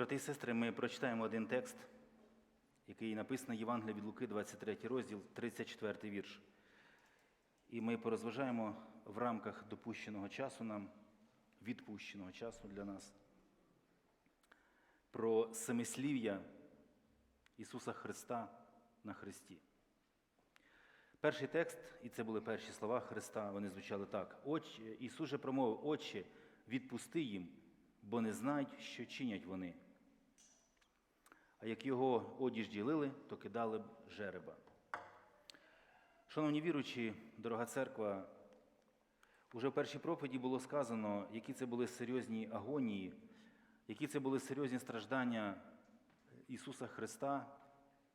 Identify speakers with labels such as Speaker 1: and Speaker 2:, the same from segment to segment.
Speaker 1: Брати і сестри, ми прочитаємо один текст, який написаний Євангелія від Луки, 23 розділ, 34 вірш. І ми порозважаємо в рамках допущеного часу нам, відпущеного часу для нас, про семислів'я Ісуса Христа на Христі. Перший текст, і це були перші слова Христа, вони звучали так. Ісус же промовив, Отче, відпусти їм, бо не знають, що чинять вони. А як його одіж ділили, то кидали б жереба. Шановні віручі, дорога церква, уже в першій проповіді було сказано, які це були серйозні агонії, які це були серйозні страждання Ісуса Христа,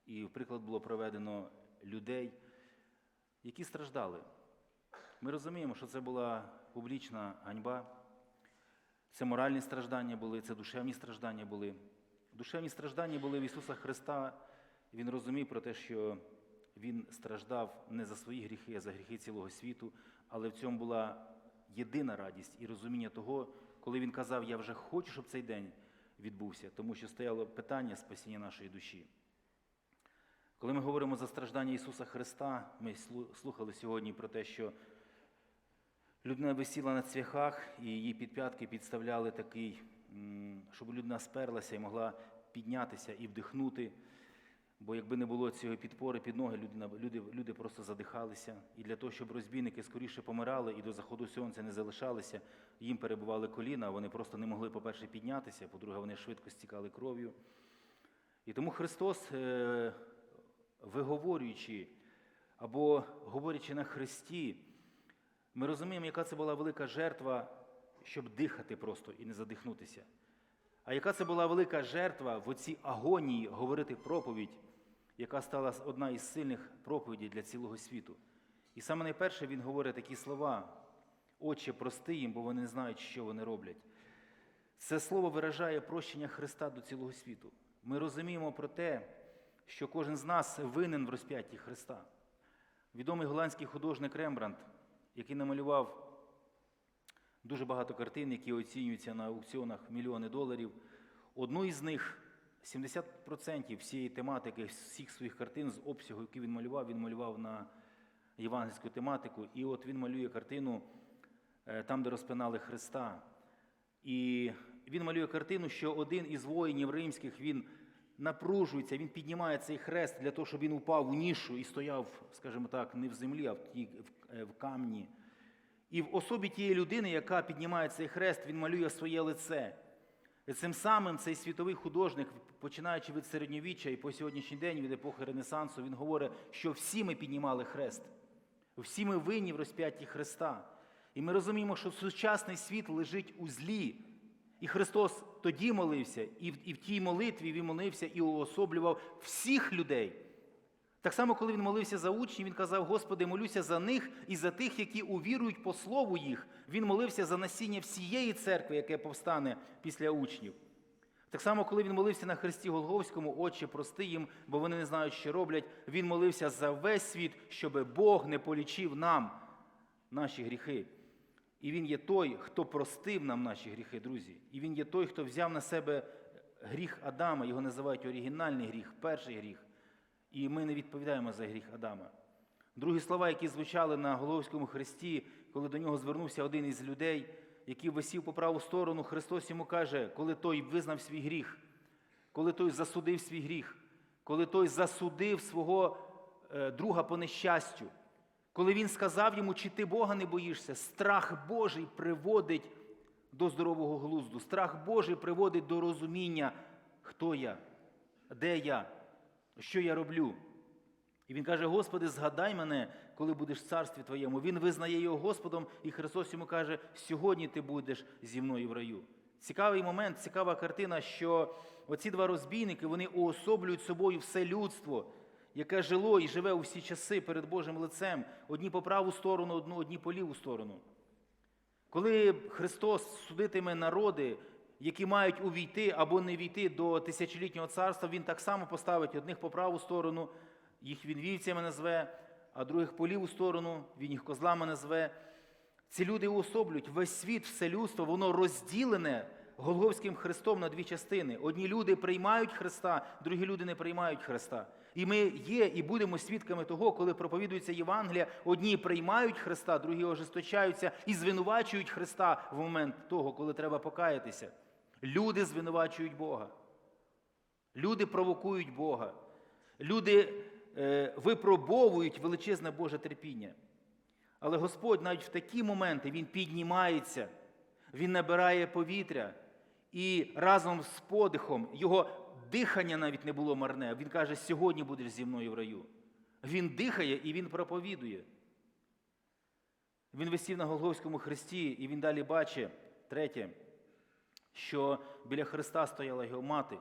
Speaker 1: і в приклад було проведено людей, які страждали. Ми розуміємо, що це була публічна ганьба, це моральні страждання були, це душевні страждання були. Душевні страждання були в Ісуса Христа. Він розумів про те, що Він страждав не за свої гріхи, а за гріхи цілого світу, але в цьому була єдина радість і розуміння того, коли Він казав, я вже хочу, щоб цей день відбувся, тому що стояло питання спасіння нашої душі. Коли ми говоримо за страждання Ісуса Христа, ми слухали сьогодні про те, що людина висіла на цвяхах, і її підп'ятки підставляли такий, щоб людина сперлася і могла піднятися і вдихнути. Бо якби не було цієї підпори під ноги, люди, люди просто задихалися. І для того, щоб розбійники скоріше помирали і до заходу сонця не залишалися, їм перебували коліна, вони просто не могли, по-перше, піднятися, по-друге, вони швидко стікали кров'ю. І тому Христос, е, виговорюючи або говорячи на Христі, ми розуміємо, яка це була велика жертва, щоб дихати просто і не задихнутися. А яка це була велика жертва в оцій агонії говорити проповідь, яка стала одна із сильних проповідей для цілого світу. І саме найперше він говорить такі слова: Отче, прости їм, бо вони не знають, що вони роблять. Це слово виражає прощення Христа до цілого світу. Ми розуміємо про те, що кожен з нас винен в розп'ятті Христа. Відомий голландський художник Рембрандт, який намалював дуже багато картин, які оцінюються на аукціонах мільйони доларів. Одну із них 70% всієї тематики, всіх своїх картин з обсягу, який він малював, він малював на євангельську тематику. І от він малює картину е, там, де розпинали Христа. І він малює картину, що один із воїнів римських він напружується, він піднімає цей хрест для того, щоб він упав у нішу і стояв, скажімо так, не в землі, а в, е, в камні. І в особі тієї людини, яка піднімає цей хрест, він малює своє лице. І цим самим цей світовий художник, починаючи від середньовіччя і по сьогоднішній день, від епохи Ренесансу, він говорить, що всі ми піднімали хрест. Всі ми винні в розп'ятті Христа. І ми розуміємо, що сучасний світ лежить у злі. І Христос тоді молився, і в, і в тій молитві він молився і уособлював всіх людей. Так само, коли він молився за учнів, він казав: Господи, молюся за них і за тих, які увірують по слову їх. Він молився за насіння всієї церкви, яке повстане після учнів. Так само, коли він молився на Христі Голговському, Отче, прости їм, бо вони не знають, що роблять. Він молився за весь світ, щоб Бог не полічив нам наші гріхи. І Він є той, хто простив нам наші гріхи, друзі. І Він є той, хто взяв на себе гріх Адама, його називають оригінальний гріх, перший гріх. І ми не відповідаємо за гріх Адама. Другі слова, які звучали на Головському хресті, коли до нього звернувся один із людей, який висів по праву сторону, Христос йому каже, коли той визнав свій гріх, коли той засудив свій гріх, коли той засудив свого е, друга по нещастю, коли він сказав йому, чи ти Бога не боїшся, страх Божий приводить до здорового глузду, страх Божий приводить до розуміння, хто я, де я, що я роблю. І він каже: Господи, згадай мене, коли будеш в царстві Твоєму. Він визнає його Господом, і Христос йому каже: сьогодні ти будеш зі мною в раю. Цікавий момент, цікава картина, що оці два розбійники вони уособлюють собою все людство, яке жило і живе у всі часи перед Божим лицем, одні по праву сторону, одну, одні по ліву сторону. Коли Христос судитиме народи, які мають увійти або не війти до тисячолітнього царства, Він так само поставить одних по праву сторону, їх він вівцями назве, а других по ліву сторону, він їх козлами назве. Ці люди уособлюють весь світ, все людство, воно розділене Голговським Христом на дві частини. Одні люди приймають Христа, другі люди не приймають Христа. І ми є і будемо свідками того, коли проповідується Євангелія, одні приймають Христа, другі ожесточаються і звинувачують Христа в момент того, коли треба покаятися. Люди звинувачують Бога. Люди провокують Бога. Люди е, випробовують величезне Боже терпіння. Але Господь навіть в такі моменти Він піднімається, Він набирає повітря, і разом з подихом його дихання навіть не було марне. Він каже, сьогодні будеш зі мною в раю. Він дихає і він проповідує. Він висів на Голговському хресті, і він далі бачить, третє, що біля Христа стояла його мати,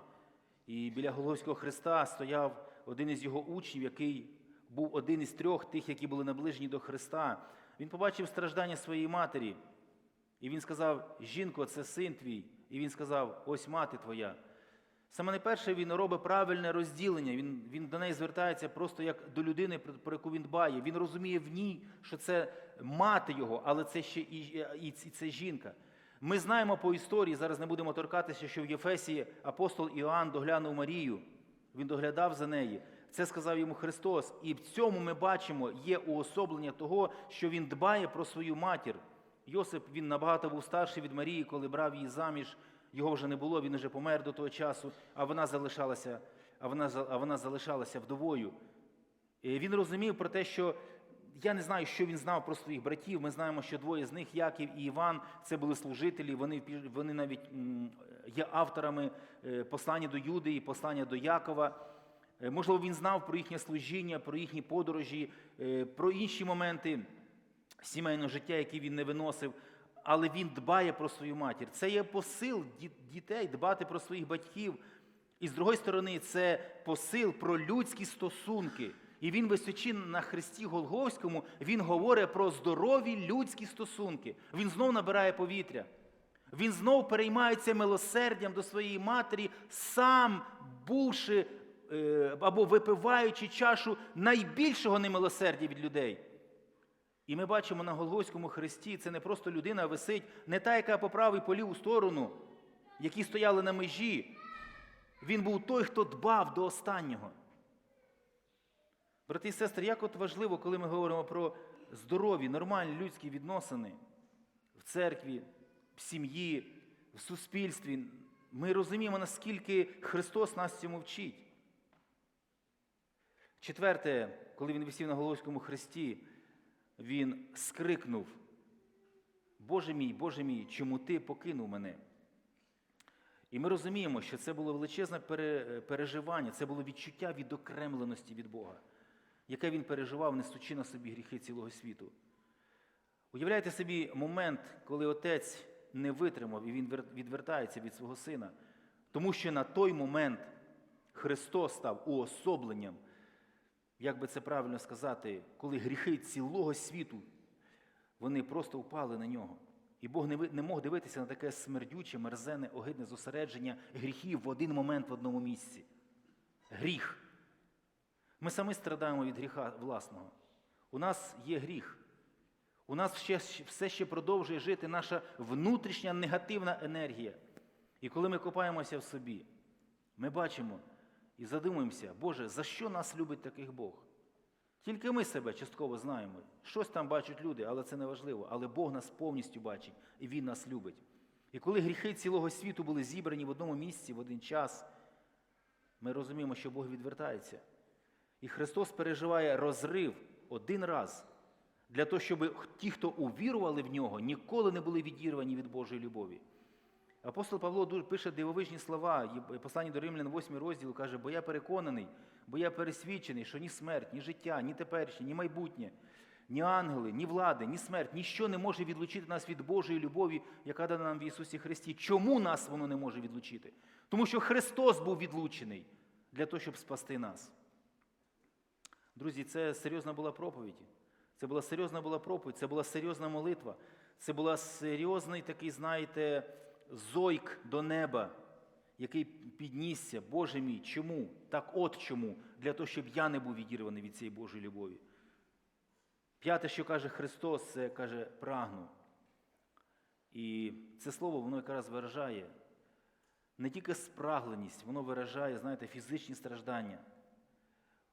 Speaker 1: і біля Голговського хреста стояв один із його учнів, який був один із трьох тих, які були наближені до Христа. Він побачив страждання своєї матері, і він сказав: Жінко, це син твій. І він сказав: Ось мати твоя. Саме найперше він робить правильне розділення. Він, він до неї звертається просто як до людини, про яку він дбає. Він розуміє в ній, що це мати його, але це ще і, і, і це жінка. Ми знаємо по історії, зараз не будемо торкатися, що в Єфесії апостол Іоанн доглянув Марію. Він доглядав за неї. Це сказав йому Христос. І в цьому ми бачимо є уособлення того, що він дбає про свою матір. Йосип він набагато був старший від Марії, коли брав її заміж. Його вже не було, він вже помер до того часу, а вона залишалася, а вона, а вона залишалася вдовою. І він розумів про те, що я не знаю, що він знав про своїх братів. Ми знаємо, що двоє з них, Яків і Іван, це були служителі. Вони вони навіть є авторами е, послання до Юди і послання до Якова. Е, можливо, він знав про їхнє служіння, про їхні подорожі, е, про інші моменти сімейного життя, які він не виносив. Але він дбає про свою матір. Це є посил дітей дбати про своїх батьків. І з другої сторони, це посил про людські стосунки. І він, висячи на Христі Голговському, він говорить про здорові людські стосунки. Він знов набирає повітря. Він знов переймається милосердям до своєї матері, сам бувши е, або випиваючи чашу найбільшого немилосердя від людей. І ми бачимо на Голгофському хресті, це не просто людина висить, не та, яка по правій по ліву сторону, які стояли на межі. Він був той, хто дбав до останнього. Брати і сестри, як от важливо, коли ми говоримо про здорові, нормальні людські відносини в церкві, в сім'ї, в суспільстві, ми розуміємо, наскільки Христос нас цьому вчить. Четверте, коли він висів на Головському хресті, він скрикнув: Боже мій, Боже мій, чому ти покинув мене? І ми розуміємо, що це було величезне переживання, це було відчуття відокремленості від Бога, яке він переживав, несучи на собі гріхи цілого світу. Уявляйте собі момент, коли отець не витримав і він відвертається від свого сина, тому що на той момент Христос став уособленням як би це правильно сказати, коли гріхи цілого світу, вони просто впали на нього. І Бог не мог дивитися на таке смердюче, мерзене, огидне зосередження гріхів в один момент в одному місці. Гріх. Ми самі страдаємо від гріха власного. У нас є гріх. У нас ще, все ще продовжує жити наша внутрішня негативна енергія. І коли ми копаємося в собі, ми бачимо, і задумуємося, Боже, за що нас любить таких Бог? Тільки ми себе частково знаємо. Щось там бачать люди, але це не важливо. Але Бог нас повністю бачить, і Він нас любить. І коли гріхи цілого світу були зібрані в одному місці, в один час, ми розуміємо, що Бог відвертається. І Христос переживає розрив один раз для того, щоб ті, хто увірували в нього, ніколи не були відірвані від Божої любові. Апостол Павло пише дивовижні слова, послання до Римлян, 8 розділ, каже, бо я переконаний, бо я пересвідчений, що ні смерть, ні життя, ні теперішнє, ні майбутнє, ні ангели, ні влади, ні смерть, ніщо не може відлучити нас від Божої любові, яка дана нам в Ісусі Христі. Чому нас воно не може відлучити? Тому що Христос був відлучений для того, щоб спасти нас. Друзі, це серйозна була проповідь. Це була серйозна була проповідь, це була серйозна молитва, це була серйозний такий, знаєте, зойк до неба, який піднісся, Боже мій, чому? Так от чому? Для того, щоб я не був відірваний від цієї Божої любові. П'яте, що каже Христос, це каже прагну. І це слово, воно якраз виражає не тільки спрагленість, воно виражає, знаєте, фізичні страждання.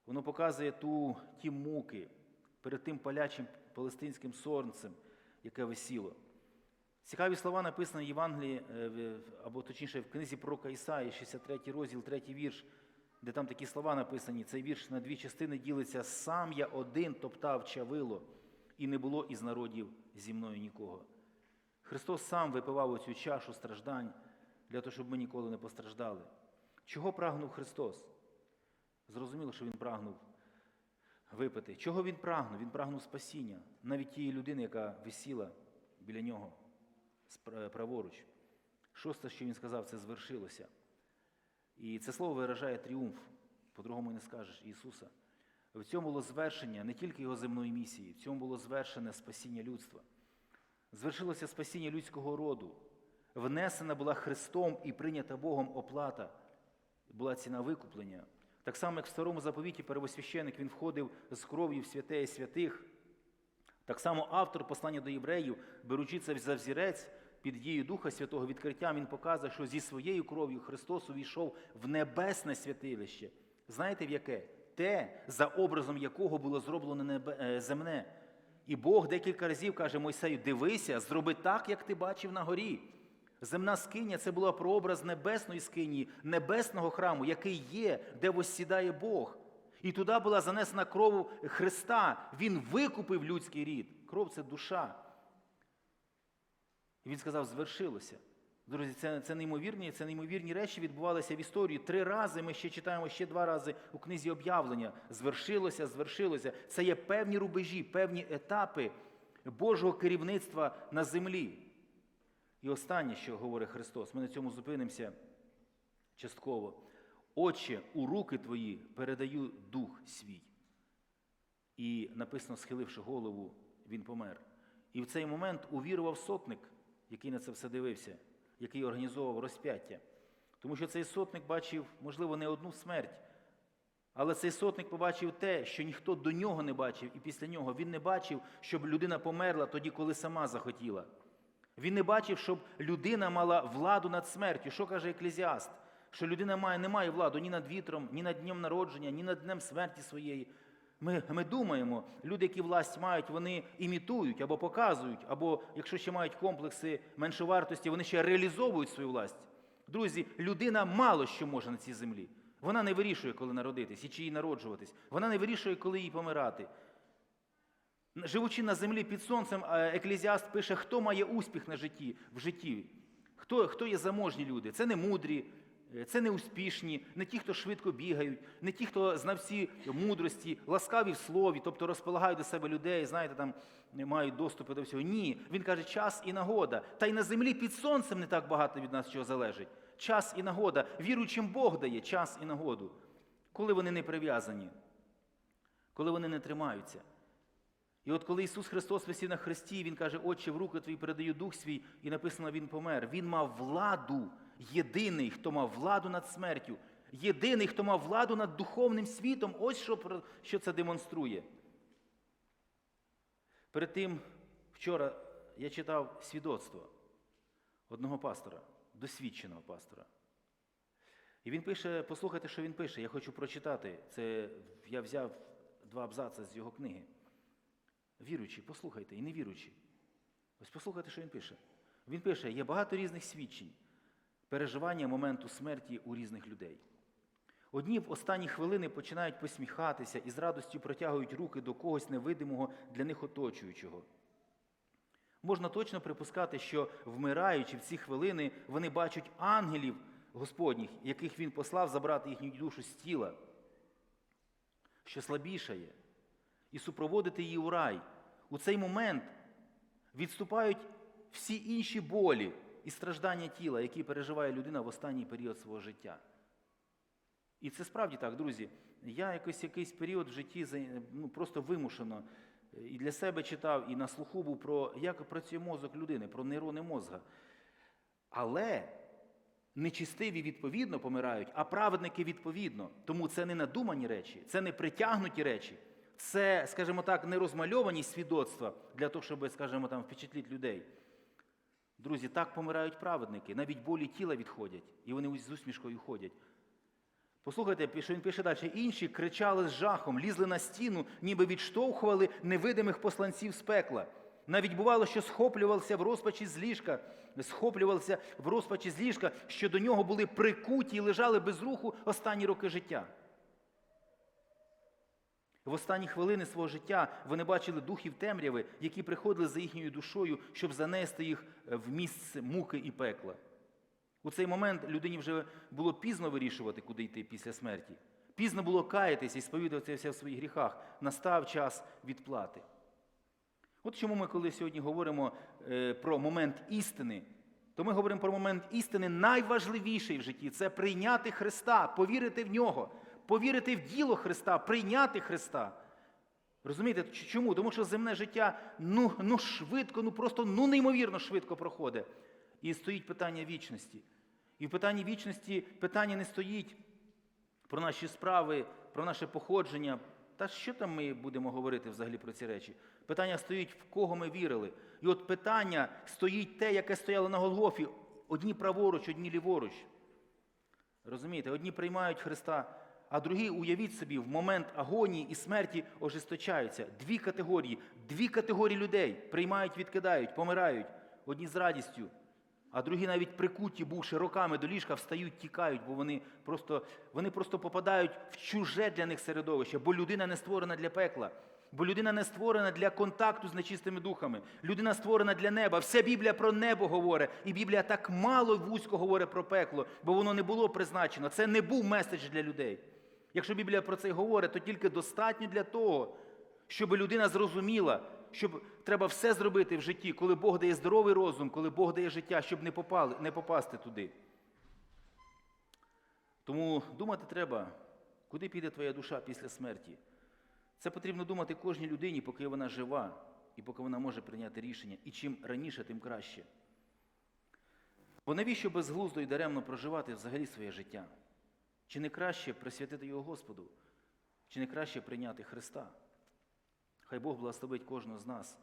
Speaker 1: Воно показує ту, ті муки перед тим палячим палестинським сонцем, яке висіло. Цікаві слова написані в Євангелії, е, або точніше в книзі пророка Ісаї, 63 розділ, 3 вірш, де там такі слова написані. Цей вірш на дві частини ділиться. Сам я один топтав чавило, і не було із народів зі мною нікого. Христос сам випивав оцю чашу страждань для того, щоб ми ніколи не постраждали. Чого прагнув Христос? Зрозуміло, що Він прагнув випити. Чого Він прагнув? Він прагнув спасіння навіть тієї людини, яка висіла біля нього праворуч. Шосте, що він сказав, це звершилося. І це слово виражає тріумф, по-другому не скажеш, Ісуса. В цьому було звершення не тільки його земної місії, в цьому було звершене спасіння людства. Звершилося спасіння людського роду. Внесена була Христом і прийнята Богом оплата, була ціна викуплення. Так само, як в старому заповіті первосвященик він входив з кров'ю в святе і святих. Так само автор послання до євреїв, беручи це за взірець під дією Духа Святого відкриттям, він показує, що зі своєю кров'ю Христос увійшов в небесне святилище. Знаєте в яке? Те, за образом якого було зроблено е, земне. І Бог декілька разів каже Мойсею: дивися, зроби так, як ти бачив на горі. Земна скиня це була прообраз небесної скині, небесного храму, який є, де воссідає Бог. І туди була занесена кров Христа. Він викупив людський рід. Кров це душа. І він сказав, звершилося. Друзі, це, це неймовірні, це неймовірні речі відбувалися в історії. Три рази ми ще читаємо ще два рази у книзі об'явлення. Звершилося, звершилося. Це є певні рубежі, певні етапи Божого керівництва на землі. І останнє, що говорить Христос, ми на цьому зупинимося частково. Отче, у руки твої передаю дух свій. І написано, схиливши голову, він помер. І в цей момент увірував сотник, який на це все дивився, який організовував розп'яття. Тому що цей сотник бачив, можливо, не одну смерть, але цей сотник побачив те, що ніхто до нього не бачив, і після нього він не бачив, щоб людина померла тоді, коли сама захотіла. Він не бачив, щоб людина мала владу над смертю. Що каже еклезіаст? Що людина має, не має владу ні над вітром, ні над днем народження, ні над днем смерті своєї. Ми, ми думаємо, люди, які власть мають, вони імітують або показують, або, якщо ще мають комплекси меншовартості, вони ще реалізовують свою власть. Друзі, людина мало що може на цій землі. Вона не вирішує, коли народитись і чи їй народжуватись. Вона не вирішує, коли їй помирати. Живучи на землі під сонцем, е, еклезіаст пише, хто має успіх на житті, в житті, хто, хто є заможні люди. Це не мудрі, е, це не успішні, не ті, хто швидко бігають, не ті, хто знавці мудрості, ласкаві в слові, тобто розполагають до себе людей, знаєте, там не мають доступу до всього. Ні, він каже, час і нагода. Та й на землі під сонцем не так багато від нас чого залежить. Час і нагода. Віруючим Бог дає час і нагоду, коли вони не прив'язані, коли вони не тримаються. І от коли Ісус Христос висів на хресті, Він каже, Отче, в руки твої передаю дух свій, і написано, Він помер. Він мав владу, єдиний, хто мав владу над смертю, єдиний, хто мав владу над духовним світом. Ось що, що це демонструє. Перед тим, вчора я читав свідоцтво одного пастора, досвідченого пастора. І він пише, послухайте, що він пише, я хочу прочитати. Це я взяв два абзаци з його книги. Віруючі, послухайте, і невіруючі. Ось послухайте, що він пише. Він пише: є багато різних свідчень, переживання моменту смерті у різних людей. Одні в останні хвилини починають посміхатися і з радістю протягують руки до когось невидимого для них оточуючого. Можна точно припускати, що вмираючи в ці хвилини, вони бачать ангелів Господніх, яких він послав забрати їхню душу з тіла, що слабішає, і супроводити її у рай. У цей момент відступають всі інші болі і страждання тіла, які переживає людина в останній період свого життя. І це справді так, друзі. Я якось якийсь період в житті ну, просто вимушено е, і для себе читав, і на слуху був про як працює мозок людини, про нейрони мозга. Але нечистиві відповідно помирають, а праведники відповідно. Тому це не надумані речі, це не притягнуті речі. Це, скажімо так, не розмальовані свідоцтва для того, щоб, скажімо там, впечатлити людей. Друзі, так помирають праведники, навіть болі тіла відходять, і вони з усмішкою ходять. Послухайте, що він пише далі. Інші кричали з жахом, лізли на стіну, ніби відштовхували невидимих посланців з пекла. Навіть бувало, що схоплювалися в розпачі з ліжка, схоплювалися в розпачі з ліжка, що до нього були прикуті і лежали без руху останні роки життя. В останні хвилини свого життя вони бачили духів темряви, які приходили за їхньою душою, щоб занести їх в місце муки і пекла. У цей момент людині вже було пізно вирішувати, куди йти після смерті. Пізно було каятися і сповідуватися в своїх гріхах. Настав час відплати. От чому ми, коли сьогодні говоримо е, про момент істини, то ми говоримо про момент істини найважливіший в житті це прийняти Христа, повірити в нього, повірити в діло Христа, прийняти Христа. Розумієте, чому? Тому що земне життя ну, ну швидко, ну просто ну неймовірно швидко проходить. І стоїть питання вічності. І в питанні вічності питання не стоїть про наші справи, про наше походження. Та що там ми будемо говорити взагалі про ці речі? Питання стоїть, в кого ми вірили. І от питання стоїть те, яке стояло на Голгофі. Одні праворуч, одні ліворуч. Розумієте, одні приймають Христа, а другі, уявіть собі, в момент агонії і смерті ожесточаються. Дві категорії, дві категорії людей приймають, відкидають, помирають. Одні з радістю, а другі навіть прикуті, бувши роками до ліжка, встають, тікають, бо вони просто, вони просто попадають в чуже для них середовище, бо людина не створена для пекла. Бо людина не створена для контакту з нечистими духами. Людина створена для неба. Вся Біблія про небо говорить. І Біблія так мало вузько говорить про пекло, бо воно не було призначено. Це не був меседж для людей. Якщо Біблія про це й говорить, то тільки достатньо для того, щоб людина зрозуміла, щоб треба все зробити в житті, коли Бог дає здоровий розум, коли Бог дає життя, щоб не, попали, не попасти туди. Тому думати треба, куди піде твоя душа після смерті. Це потрібно думати кожній людині, поки вона жива і поки вона може прийняти рішення. І чим раніше, тим краще. Бо навіщо безглуздо і даремно проживати взагалі своє життя? Чи не краще присвятити його Господу? Чи не краще прийняти Христа? Хай Бог благословить кожного з нас.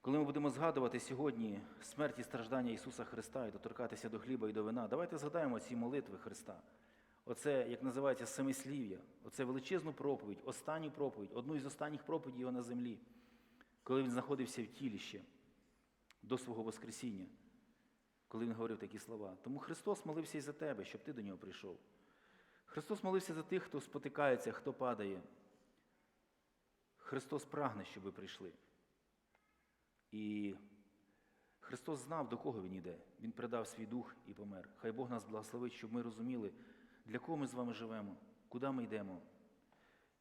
Speaker 1: Коли ми будемо згадувати сьогодні смерть і страждання Ісуса Христа і доторкатися до хліба і до вина, давайте згадаємо ці молитви Христа. Оце, як називається, семислів'я, оце величезну проповідь, останню проповідь, одну із останніх проповідей його на землі, коли він знаходився в тілі ще до свого Воскресіння, коли він говорив такі слова. Тому Христос молився і за тебе, щоб ти до нього прийшов. Христос молився за тих, хто спотикається, хто падає. Христос прагне, щоб ви прийшли. І Христос знав, до кого Він іде. Він придав свій дух і помер. Хай Бог нас благословить, щоб ми розуміли, для кого ми з вами живемо, куди ми йдемо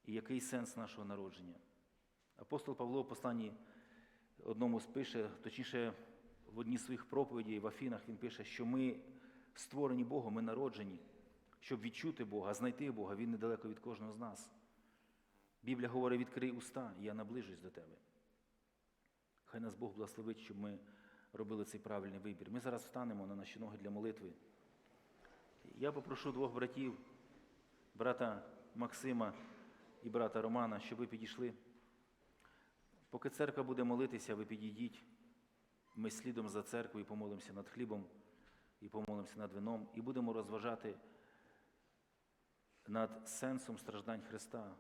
Speaker 1: і який сенс нашого народження. Апостол Павло в посланні одному спише, точніше, в одній з своїх проповідей в Афінах він пише, що ми створені Богом, ми народжені, щоб відчути Бога, знайти Бога, Він недалеко від кожного з нас. Біблія говорить, відкрий уста, я наближусь до тебе. Хай нас Бог благословить, щоб ми робили цей правильний вибір. Ми зараз встанемо на наші ноги для молитви. Я попрошу двох братів, брата Максима і брата Романа, щоб ви підійшли. Поки церква буде молитися, ви підійдіть. Ми слідом за церквою помолимося над хлібом і помолимося над вином, і будемо розважати над сенсом страждань Христа.